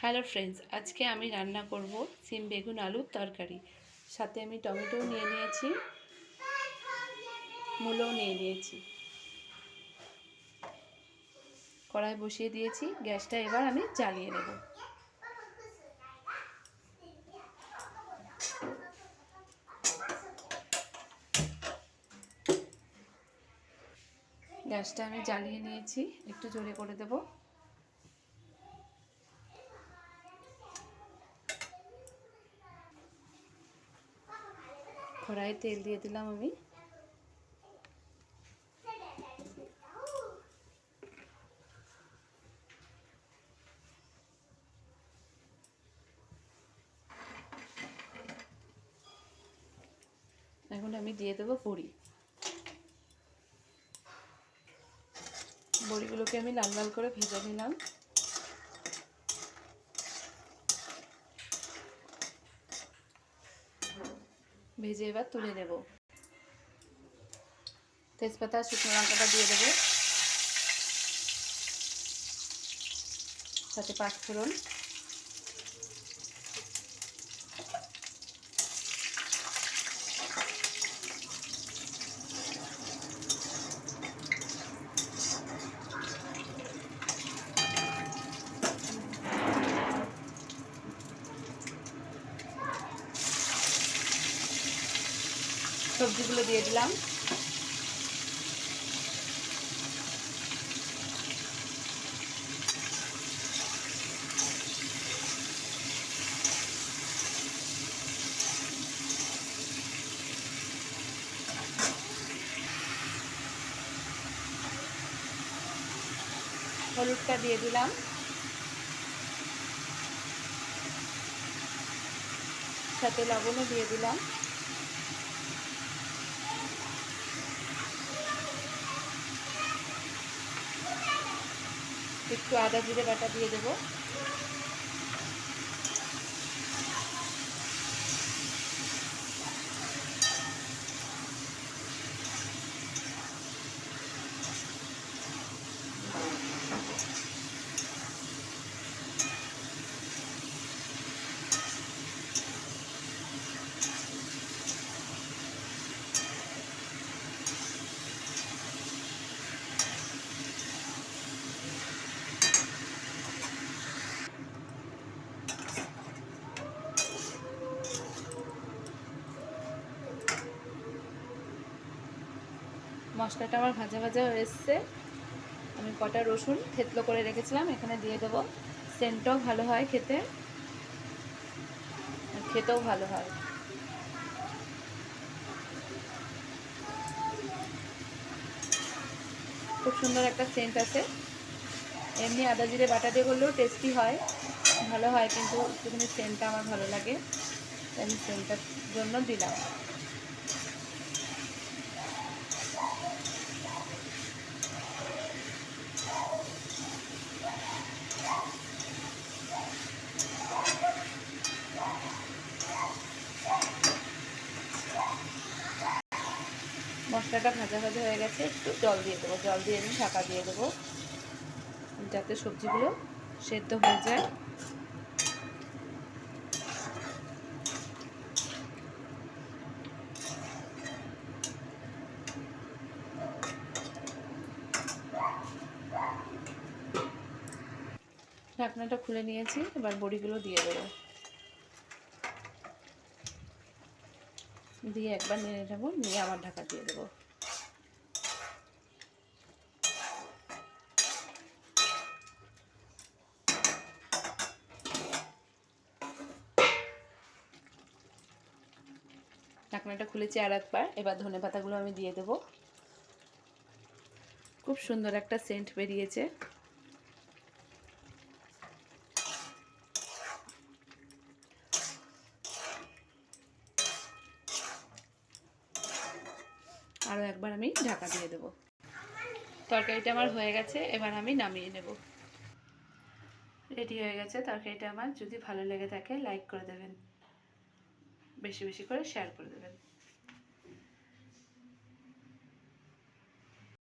Hello friends আজকে আমি রান্না করব সিম বেগুন আলুর তরকারি। সাথে আমি টমেটো নিয়ে নিয়েছি। মূলও নিয়ে নিয়েছি। কড়াই বসিয়ে দিয়েছি, গ্যাসটা এবার আমি জ্বালিয়ে নেব। গ্যাসটা আমি জ্বালিয়ে নিয়েছি, একটু জোরে করে দেবো। কড়াইয়ে তেল দিয়ে দিলাম আমি। এখন আমি দিয়ে দেবো বড়ি। বড়িগুলোকে আমি লাল লাল করে ভেজে নিলাম। ভেজে এবার তুলে নেব। তেজপাতা শুকনো লঙ্কাটা দিয়ে দেবো। সাথে পাঁচফোড়ন। সবজিগুলো দিয়ে দিলাম। হলুদটা দিয়ে দিলাম। সাথে লবণও দিয়ে দিলাম। একটু আদা জিরে বাটা দিয়ে দেবো। মশলাটা আমার ভাজা ভাজা হয়ে এসছে। আমি কটা রসুন থেতলো করে রেখেছিলাম, এখানে দিয়ে দেবো। সেন্টটাও ভালো হয় খেতে। খেতেও ভালো হয়। খুব সুন্দর একটা সেন্ট আছে। এমনি আদা জিরে বাটা দিয়ে করলেও টেস্টি হয়। ভালো হয়, কিন্তু একটুখানি সেন্টটা আমার ভালো লাগে। আমি সেন্টটার জন্য দিলাম। মশলাটা ভাজা ভাজা হয়ে গেছে, একটু জল দিয়ে দেবো। জল দিয়ে আমি ঢাকা দিয়ে দেবো। যাতে সবজিগুলো সেদ্ধ হয়ে যায়। ঢাকনাটা খুলে নিয়েছি, এবার বড়িগুলো দিয়ে দেবো। দিয়ে একবার নিয়ে নেব, নিয়ে আবার ঢাকা দিয়ে দেবো। ঢাকনাটা খুলেছি আর একবার। এবার ধনে পাতাগুলো আমি দিয়ে দেবো। খুব সুন্দর একটা সেন্ট বেরিয়েছে। আরও একবার আমি ঢাকা দিয়ে দেবো। তরকারিটা আমার হয়ে গেছে, এবার আমি নামিয়ে নেব। রেডি হয়ে গেছে তরকারিটা আমার। যদি ভালো লেগে থাকে লাইক করে দেবেন। বেশি বেশি করে শেয়ার করে দেবেন।